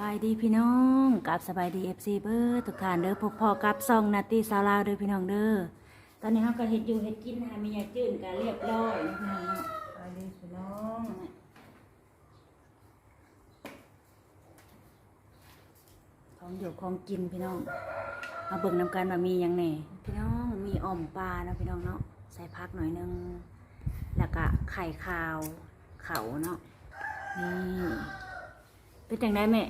บายดีพี่น้องกับสบายดีเอฟซีเบอร์ทุกท่านเด้อพบพอกับซองนาตีสาวลาวเด้อพี่น้องเด้อตอนนี้เราก็เฮ็ดอยู่เฮ็ดกินหามียาจื้นก็เรียบร้อยนะพี่น้องเนาะไปดีพี่น้องของอยู่ของกินพี่น้องมาเบิ่งนำกันว่ามีหยังแหนพี่น้องมีอ่อมปลาเนาะพี่น้องเนาะใส่ผักหน่อยนึงแล้วก็ไข่ขาวเขาเนาะนี่เป็นจังไดแม่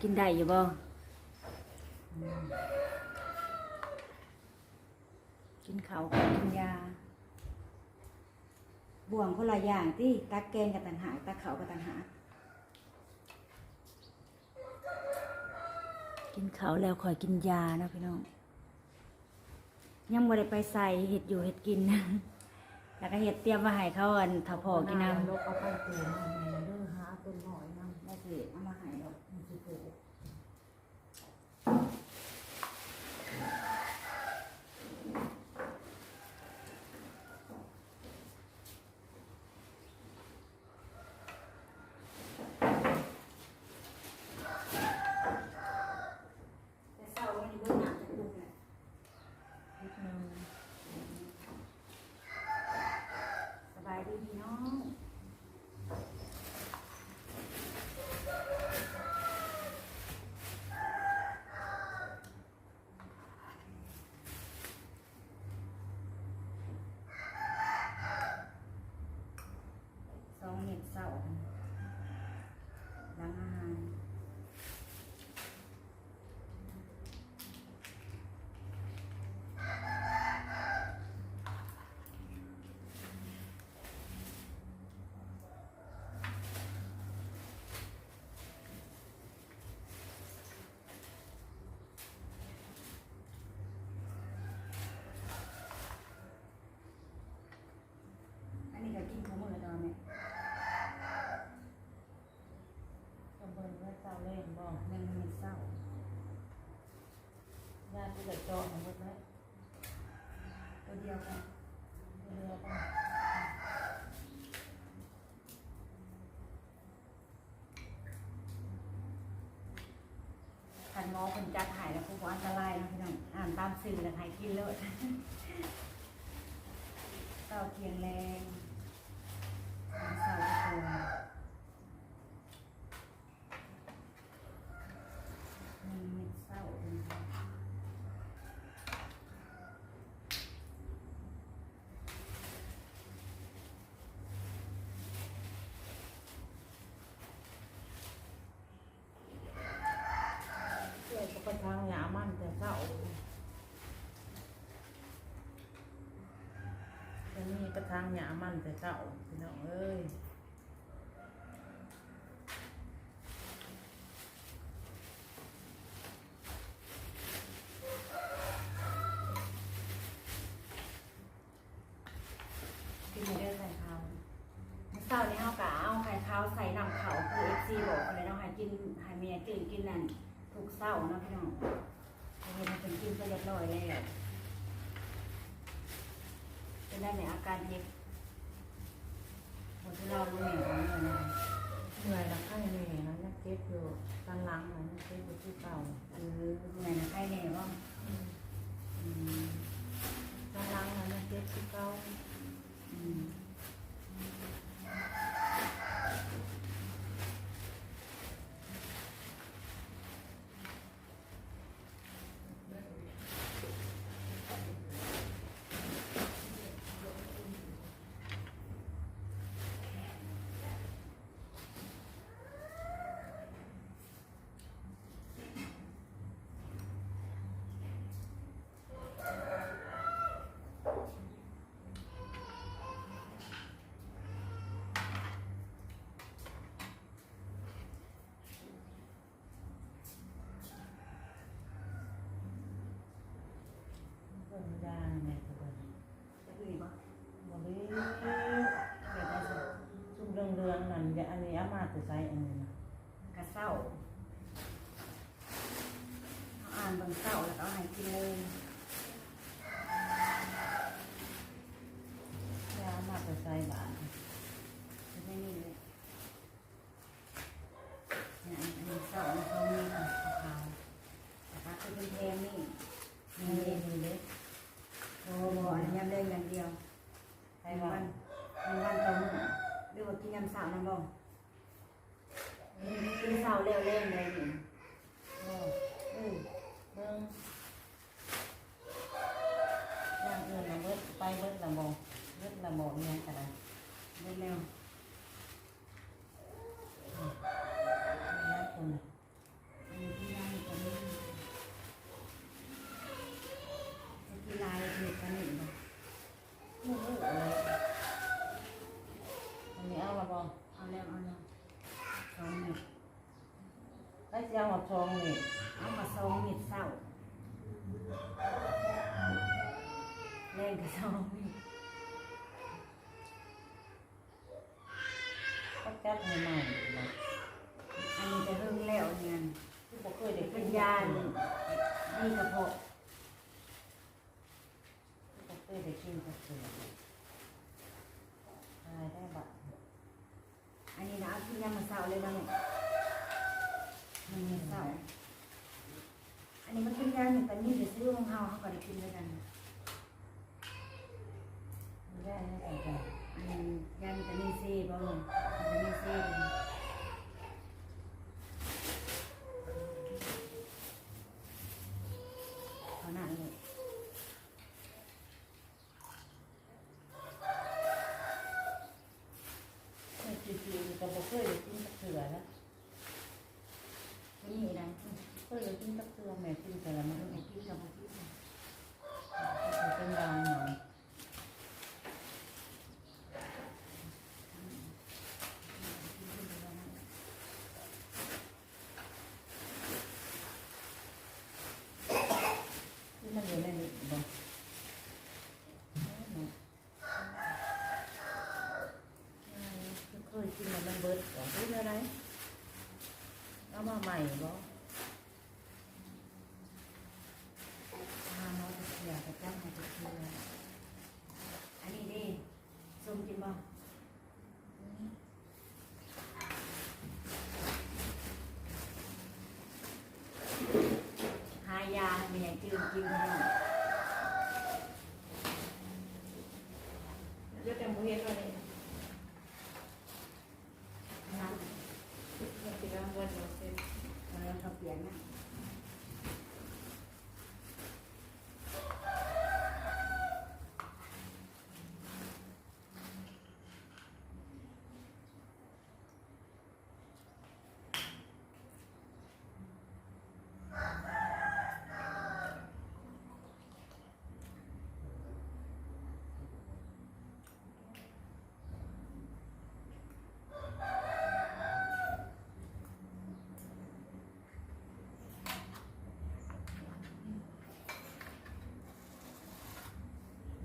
กินได้อยู่บ่กินเขากินยา บ่วงคนละอย่างที่ตักแกงกับต่างหากตักเขากับต่างหากกินเขาแล้วคอยกินยานะพี่น้อง ยังบ่ได้ไปใส่เห็ดอยู่เห็ดกิน แล้วก็เห็ดเตรียมมาให้เขาอันถ้าพอกินน้ำลูกเอาไปเตือนให้แม่เด้อหาต้นหน่อยน้ำ ได้สิเอามาให้ดอก มันสิปลูก แต่เศร้าวันนี้เบิ่งหนักจะดุแหละ นิดนึง สบายดีพี่น้อง สองเห็ดเศร้าล้างอาหาร อันนี้ก็กินข้าวมือตอนนี้ ตำบลว่าเจ้าเล่นบ่หนึ่งเห็ดเศร้าญาติที่จะจองหมดไหมตัวเดียวกันตัวเรือบ่ขันหมอคนจัดหายแล้วพวกว่าอันตรายนะพี่น้องอ่านตามสื่อแล้วหายกินเลยเศร้าเทียงแรงเศร้าทุกคนหนึ่งเม็ดเศร้าเป็นไง เพื่อจะไปทางหยามันแต่เศร้า จะมีไปทางหยามันแต่เศร้าพี่น้องเอ้ย กินเด้อไข่ขาวเมื่อเศร้านี้เฮากะเอาไข่ขาวใส่น้ำเขาคือเอฟซีบอกอะไรเนาะให้กินให้เมียกินกินนั่นทุกเศร้าเนาะพี่น้องให้เห็นให้เป็นกินไปเรียบร้อยแล้วเป็น ได้ไหมอาการเจ็บหมดที่เรารู้แม่ของเงินนะเหนื่อยละไข้แม่นะยังเจ็บอยู่ตันหลังนะยังเจ็บอยู่ที่เก่าเออเหนื่อยนะไข้แน่ว่าอืมตันหลังนะยังเจ็บที่เก่าอืมเพิ่นยาแม่ก็เพิ่นจะคือบ่บ่ได้เกิดอะไรสิ ซุ่มเรืองๆนั่นอย่าอันนี้เอามาแต่ใส่อันนี้นะ กระเศร้าเอาอ่านเบางเศร้าแล้วก็เอาให้กินเลย ยามาแต่ใส่บาท ไม่มีเลย ย เร็วเร่งเลยนี่ เออเออเบิ่งอย่างอื่นน่ะเบิดไปเบิดละบ่ เบิดละบ่อีหยังก็ได้เร็วเร็วมีหลายคนมีที่นั่งตรงนี้จะกีฬาเด็กกันหนึ่งบ่บ่รู้เลยอันนี้เอาละบ่เอาแล้วเอาแล้วสองเม็ดได้สิเอาหอดซองนี่เอามาสองเม็ดเศร้าแรงกับสอง ให้ใหม่อันนี้จะเพิ่งแล้วเนี่ยคือบ่เคยได้เป็กินนยาดีกระเพาะบ่เคยได้กินจักเทื่อตายได้บัดอันนี้นะเอาที่ยามมาเศร้าเลยบ้างเนี่ยมันมีเศร้าอันนี้มันเป็นยาหนึ่งแต่นี่เดี๋ยวซื้อของเฮาเขาก็ได้กินด้วยกันไม่ได้ให้ใส่ใจอันยาวิตามินซีบ่ลงวิตามินซีเอาหน้าเลย ไม่จืดๆ ก็บ่เคยได้กินจักเทื่อนะตัวนี่นะเคยได้กินจักเทื่อแม่กินแต่ละมื้อไม่กินกับบ่กินบางหน่อยที่มันอยู่ในนี้บ่ เคยกินแล้วมัน เบิดก่อนพูดอะไรเอามาใหม่บ่ทานน้อยจะอยากจะจ้างให้ทุกทีเลยอันนี้ดิส้มกินบ่หายาไม่อยากกินกินขนมเดี๋ยวแต่บ่เฮ็ดว่านี่น้ำ มันสิว่าเบิดบ่เสร็จ เราเขาเปลี่ยนนะ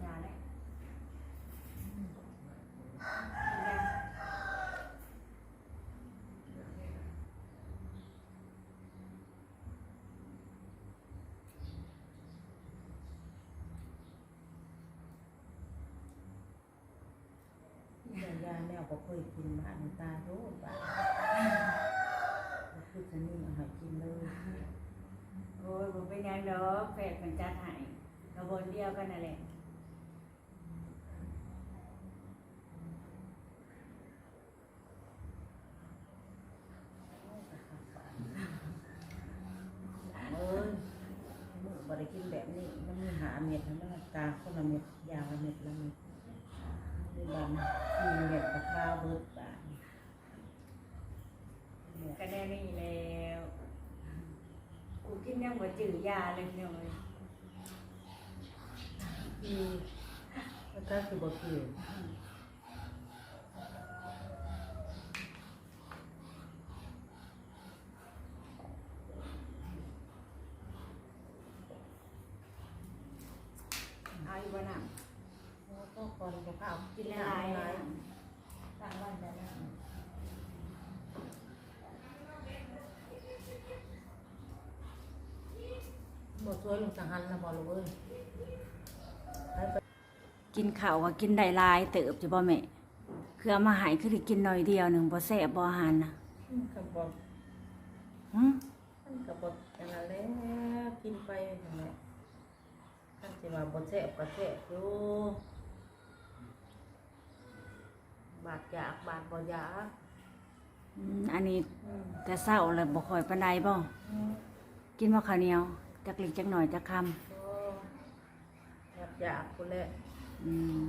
ยาเลยกินยา ยายาแนวก็เคยกินมาอันตาโดดบาดก็คือจะนี่เอาให้กินเลยโอ้ยผมเป็นหยังดอกแฟนกันจัดให้กระบวนเดียวกันนั่นแหละเอ้ยมื้อบ่ได้กินแบบนี้มันมีหาเม็ดแล้วมันตาคนละเม็ดยาวละเม็ดละเม็ดนี่บาง บิดบาดเนี่ยก็ได้นี่แล้วกูกินยังบ่จืดยาเลยพี่น้องเลยที่แล้วก็คือบ่กินเอาอยู่บ่น้ แล้วก็ก่อนบ่ข้าวำ กิ กิ น น ห ห ลา ลาย ย หลาย ๆตั้งวันได้แล้ว บ่สว ยลงสังหันนะบ่ลูกเอ้ยไปไปกินข้าวก็กินได้หลายเติบจะบ่แม่คือเอามาใหายคือได้กินหน่อยเดียวหนึงบ่แซ่บบ่อาหารน่ะมันก็บ่หึมันก็บ่อย่างนั้นแหละกินไปอย่างนั้นท่านสิว่าบ่แซ่บก็แซ่บอยู่บาดอยากบาดบ่อยากอืมอันนี้อืมแต่เศร้าเลยบ่ค่อยปานใดบ่กินบ่ข้าวเหนียว จักเล็กจักหน่อยจักคำอยากอยากคนแหละอืม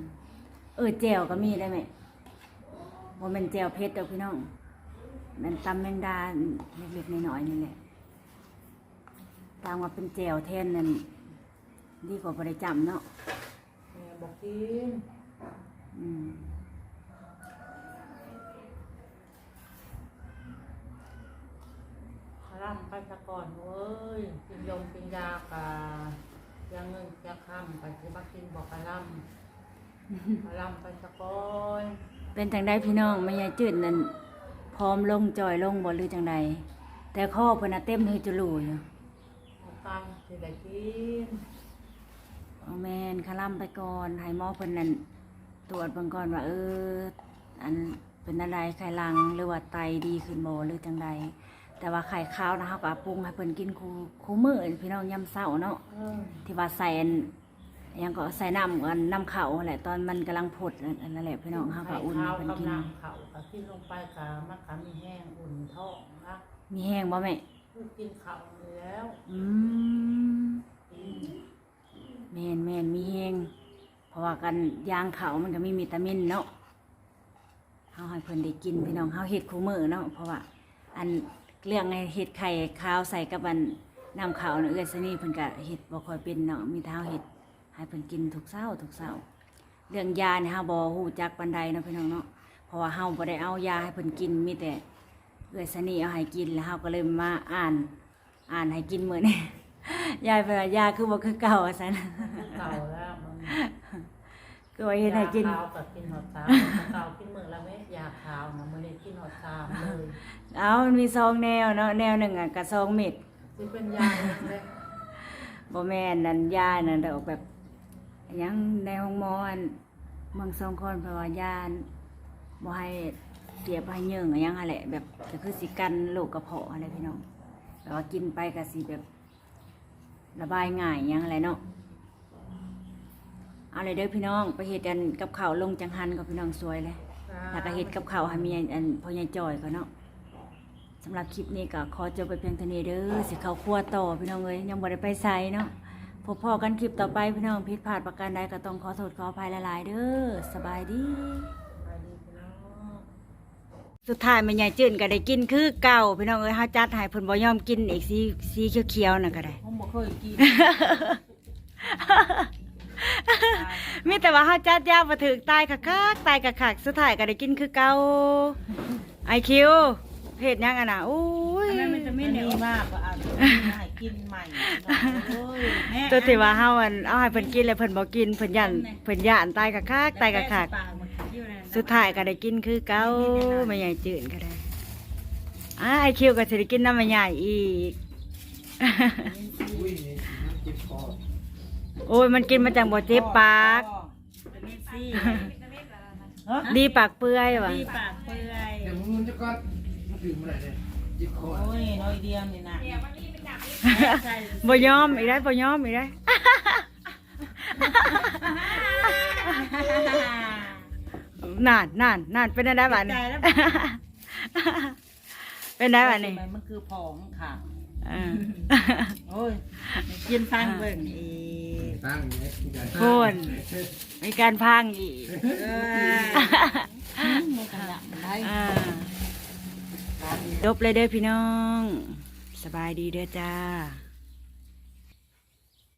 เออแจ่วก็มีได้ไหมบ่แม่นแจ่วเผ็ดดอกพี่น้องมันตำแมงดาเล็กๆน้อยๆนี่แหละตามว่าเป็นแจ่วแทนนั่นดีกว่าบ่ได้จำเนาะแม่บอกกินอืม พ ร่ำไปซะก่อนเว้ยกินยมกินยากะยังเงินจะคำไปสิมากินบอกกะล่ำพร่ำไปซะก่อนเป็นจังไดพี่น้องแม่ยายจืดนั่นพร้อมลงจอยลงบ่หรือจังใดแต่ข้อเพิ่นน่ะเต็มเฮอจุลูอยู่เอาตังค์สิได้กินเอาแม่นคล่ํไปก่อนให้หมอเพิ่นนั่นตรวจเบิ่งก่อนว่าเอออันเป็นอะไรไข้หลังหรือว่าไตดีขึ้นบ่หรือจังใด แต่ว่าไข่ขาวนะเฮาก็ปรุงให้เพิ่นกินคู่คู่มื้อพี่น้องยามเช้าเนาะเออที่ว่าใส่อันหยังก็ใส่น้ำอันน้ำเขาวแหละตอนมันกำลังผดอันนั่นแหละพี่น้องเฮาก็อุ่นให้ข้าวเพิ่นกำกินลังเขาก็กินลงไปกะมะขามมีแห้งอุ่นท้องนะมีแห้งบ่แม่คือกินข้าวแล้วอืมแม่นแม่นมีแห้งเพราะว่ากันยางเขามันก็มีวิตามินเนาะเฮาให้เพิ่นได้กินพี่น้องเฮาเฮ็ดคู่มื้อเนาะเพราะว่าอัน เรื่องไอ้เฮ็ดไข่ขาวใส่กับอันน้ำขาวนะเอื้อซะนี่เพิ่นก็เฮ็ดบ่ค่อยเป็นเนาะมีแต่เฮาเฮ็ดให้เพิ่นกินทุกเช้าทุกเช้าเรื่องยาเนี่ยเฮาบ่ฮู้จักปานใดเนาะพี่น้องเนาะเพราะว่าเฮาบ่ได้เอายาให้เพิ่นกินมีแต่เอื้อยสนีเอาให้กินแล้วเฮาก็เลยมาอ่าน อ่านให้กินมื้อนี้ยายเพิ่นว่ายาคือบ่คือเก่าว่าซั่นเก่าแล้วมัน ก็ว่าเฮ็ดให้กินยาขาวกับกินหอดสามเก่ากินมือละเม็ดยาขาวนะมันเลยกินหอดสามเลยเอามันมีซองแนวเนาะแนวหนึงอะก็ซองเม็ดสิเป็นยาอย่างเลยบ่แม่นนั่นยานั่นดอกแบบหยังในห้องหมออันเมืองสองคนเพราะว่ายาบ่ให้เสียบให้เยิ่งอะหยังหั่นแหละแบบก็คือสิกันโรคกระเพาะอะไรพี่น้องแต่ว่ากินไปก็สิแบบ ระบายง่ายหยังอะไรเนาะ เอาเลยเด้อพี่น้องไปเฮ็ดกันกับข้าวลงจังหันกับพี่น้องสวยเลยแล้วก็เฮ็ดกับข้าวให้มีอันพ่อใหญ่จอยก็เนาะสำหรับคลิปนี้ก็ขอจบไปเพียงเท่านี้เด้อสิเข้าครัวต่อพี่น้องเอ้ยยังบ่ได้ไปไสเนาะพบพอกันคลิปต่อไปพี่น้องผิดพลาดประการใดก็ต้องขอโทษขออภัยหลายๆเด้อสบายดีไปดีพี่น้องสุดท้ายแม่ใหญ่จื้นก็ได้กินคือเก่าพี่น้องเอ้ยเฮาจัดให้เพิ่นบ่ยอมกินอีกสีสีเขียวๆน่ะก็ได้ผมบ่เคยกิน มีแต่ว่าเฮาจัดยาบ่ถึกตายคักๆตายคักๆสุดท้ายก็ได้กินคือเก่าไอคิวเฮ็ดหยังอะน่ะโอ้ย อันนั้นมันจะไม่เหนียวมากก็อาจจะให้กินใหม่เอ้ยแม่ตัวที่ว่าเฮาอันเอาให้เพิ่นกินแล้วเพิ่นบ่กินเพิ่นย่านเพิ่นย่านตายคักๆตายคักๆสุดท้ายก็ได้กินคือเก่าแม่ใหญ่จืดก็ได้อ่าไอคิวก็สิได้กินน้ำแม่ใหญ่อีก อุ้ยนี่มันเจ็บคอ โอ้ยมันกินมาจากบ่เจ็บปาก เป็นเมสซี่ดีปากเปื่อยว่ะดีปากเปื่อยเดี๋ยวมึงจะก้อนมาถึงเมื่อไหร่เนี่ยเจ็บคอโอ้ยน้อยเดียวนี่นะบ่ยอมอีกได้บ่ยอมอีกได้นานนานนานเป็นได้บ้านี่ใจแล้วเป็นได้บ้านี่มันคือผองค่ะ เออ โอ้ยกินฟังเบิ่งอีก ตั้งเนี่ยที่ไหนโคนมีการพังอีกเออมันขยับได้อ่าจบเลยเด้อพี่น้อง สบายดีเด้อจ้า